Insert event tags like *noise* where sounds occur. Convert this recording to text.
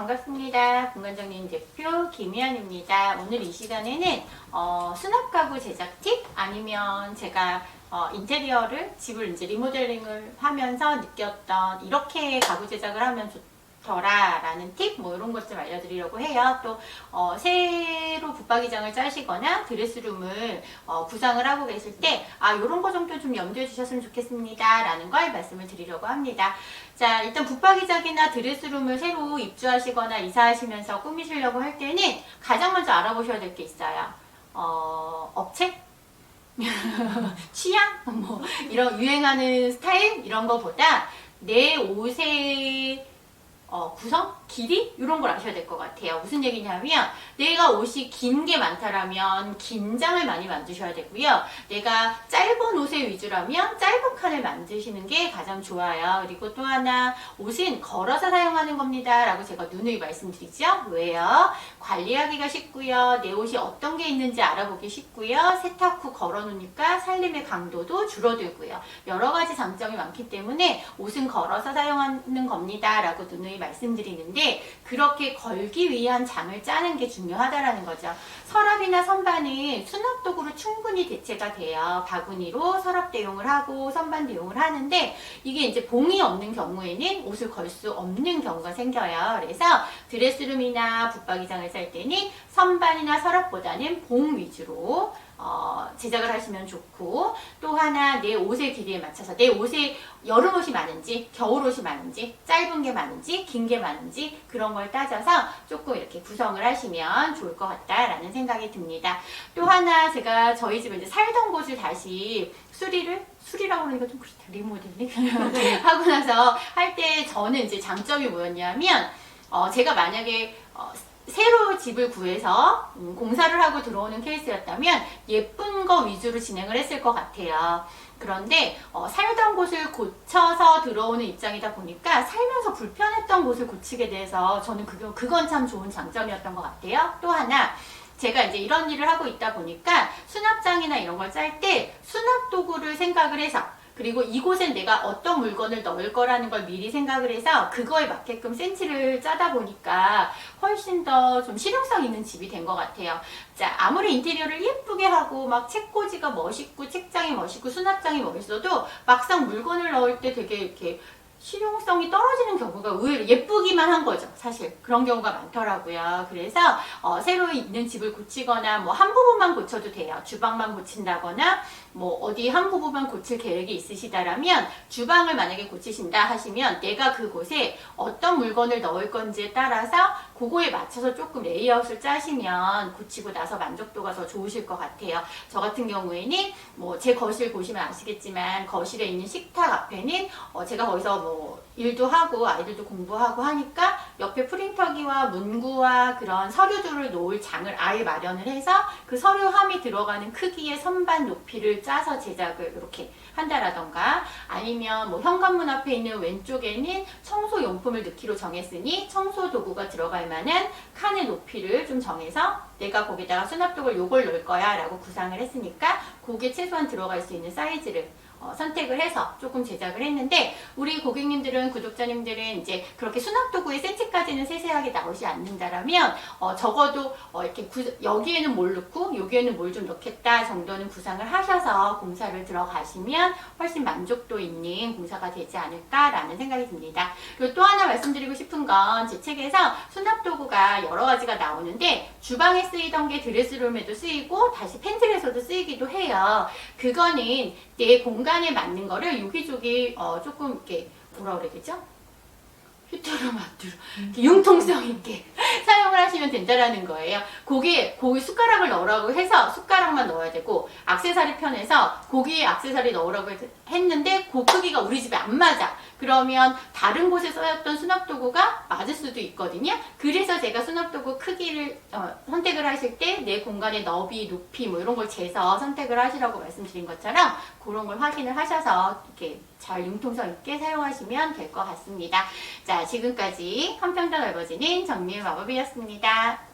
반갑습니다. 분관장님 대표 김희연입니다. 오늘 이 시간에는 어, 수납 가구 제작 팁 아니면 제가 어, 인테리어를 집을 이제 리모델링을 하면서 느꼈던 이렇게 가구 제작을 하면 좋 더라라는 팁 뭐 이런 것 좀 알려드리려고 해요. 또 어, 새로 붙박이장을 짜시거나 드레스룸을 어, 구상을 하고 계실 때 아 이런 거 정도 좀 염두해 주셨으면 좋겠습니다라는 걸 말씀을 드리려고 합니다. 자 일단 붙박이장이나 드레스룸을 새로 입주하시거나 이사하시면서 꾸미시려고 할 때는 가장 먼저 알아보셔야 될 게 있어요. 어, 업체? *laughs* 취향? 뭐 이런 유행하는 스타일 이런 거보다 내 옷의 어, 구성? 길이? 이런 걸 아셔야 될 것 같아요. 무슨 얘기냐면 내가 옷이 긴 게 많다라면 긴장을 많이 만드셔야 되고요. 내가 짧은 옷의 위주라면 짧은 칸을 만드시는 게 가장 좋아요. 그리고 또 하나 옷은 걸어서 사용하는 겁니다. 라고 제가 누누이 말씀드리죠. 왜요? 관리하기가 쉽고요. 내 옷이 어떤 게 있는지 알아보기 쉽고요. 세탁 후 걸어놓으니까 살림의 강도도 줄어들고요. 여러 가지 장점이 많기 때문에 옷은 걸어서 사용하는 겁니다. 라고 누누이 말씀드리는데 그렇게 걸기 위한 장을 짜는 게 중요하다라는 거죠. 서랍이나 선반은 수납 도구로 충분히 대체가 돼요. 바구니로 서랍 대용을 하고 선반 대용을 하는데 이게 이제 봉이 없는 경우에는 옷을 걸 수 없는 경우가 생겨요. 그래서 드레스룸이나 붙박이장을 짤 때는 선반이나 서랍보다는 봉 위주로 어, 제작을 하시면 좋고 또 하나 내 옷의 길이에 맞춰서 내 옷에 여름 옷이 많은지 겨울 옷이 많은지 짧은 게 많은지 긴 게 많은지 그런 걸 따져서 조금 이렇게 구성을 하시면 좋을 것 같다라는 생각이 듭니다. 또 하나 제가 저희 집에 이제 살던 곳을 다시 수리를 수리라고 그러니까 좀 그렇다 리모델링 *laughs* 하고 나서 할 때 저는 이제 장점이 뭐였냐면 어, 제가 만약에 어, 새로 집을 구해서 음, 공사를 하고 들어오는 케이스였다면 예쁜 거 위주로 진행을 했을 것 같아요. 그런데 어, 살던 곳을 고쳐서 들어오는 입장이다 보니까 살면서 불편했던 곳을 고치게 돼서 저는 그거, 그건 참 좋은 장점이었던 것 같아요. 또 하나 제가 이제 이런 일을 하고 있다 보니까 수납장이나 이런 걸 짤 때 수납 도구를 생각을 해서 그리고 이곳엔 내가 어떤 물건을 넣을 거라는 걸 미리 생각을 해서 그거에 맞게끔 센치를 짜다 보니까 훨씬 더 좀 실용성 있는 집이 된 것 같아요. 자, 아무리 인테리어를 예쁘게 하고 막 책꽂이가 멋있고 책장이 멋있고 수납장이 멋있어도 막상 물건을 넣을 때 되게 이렇게 실용성이 떨어지는 경우가 의외로 예쁘기만 한 거죠. 사실 그런 경우가 많더라고요. 그래서 어, 새로 있는 집을 고치거나 뭐 한 부분만 고쳐도 돼요. 주방만 고친다거나 뭐 어디 한 부분만 고칠 계획이 있으시다라면 주방을 만약에 고치신다 하시면 내가 그곳에 어떤 물건을 넣을 건지에 따라서 그거에 맞춰서 조금 레이아웃을 짜시면 고치고 나서 만족도가 더 좋으실 것 같아요. 저 같은 경우에는 뭐 제 거실 보시면 아시겠지만 거실에 있는 식탁 앞에는 어, 제가 거기서 뭐 일도 하고 아이들도 공부하고 하니까 옆에 프린터기와 문구와 그런 서류들을 놓을 장을 아예 마련을 해서 그 서류함이 들어가는 크기의 선반 높이를 짜서 제작을 이렇게 한다라던가 아니면 뭐 현관문 앞에 있는 왼쪽에는 청소 용품을 넣기로 정했으니 청소 도구가 들어갈 만한 칸의 높이를 좀 정해서 내가 거기다가 수납독을 요걸 넣을 거야 라고 구상을 했으니까 그게 최소한 들어갈 수 있는 사이즈를 어, 선택을 해서 조금 제작을 했는데 우리 고객님들은 구독자님들은 이제 그렇게 수납 도구의 센치까지는 세세하게 나오지 않는다라면 어, 적어도 어, 이렇게 구- 여기에는 뭘 넣고 여기에는 뭘 좀 넣겠다 정도는 구상을 하셔서 공사를 들어가시면 훨씬 만족도 있는 공사가 되지 않을까라는 생각이 듭니다. 그리고 또 하나 말씀드리고 싶은 건 제 책에서 수납 도구가 여러 가지가 나오는데 주방에 쓰이던 게 드레스룸에도 쓰이고 다시 팬트리에서도 쓰이기도 해요. 그거는 내 공간 에 맞는 거를 여기저기 어, 조금 이렇게 뭐라 그래야 되죠? 휘뚜루 마뚜루 융통성 있게 사용을 하시면 된다라는 거예요. 고기 고기 숟가락을 넣으라고 해서 숟가락만 넣어야 되고 악세사리 편에서 고기에 악세사리 넣으라고 했- 했는데 그 크기가 우리 집에 안 맞아. 그러면 다른 곳에 써였던 수납 도구가 맞을 수도 있거든요. 그래서 제가 수납 도구 크기를 어, 선택을 하실 때 내 공간의 너비, 높이 뭐 이런 걸 재서 선택을 하시라고 말씀드린 것처럼 그런 걸 확인을 하셔서 이렇게 잘 융통성 있게 사용하시면 될 것 같습니다. 자, 지금까지 한평더 넓어지는 정미의 마법이었 습니다.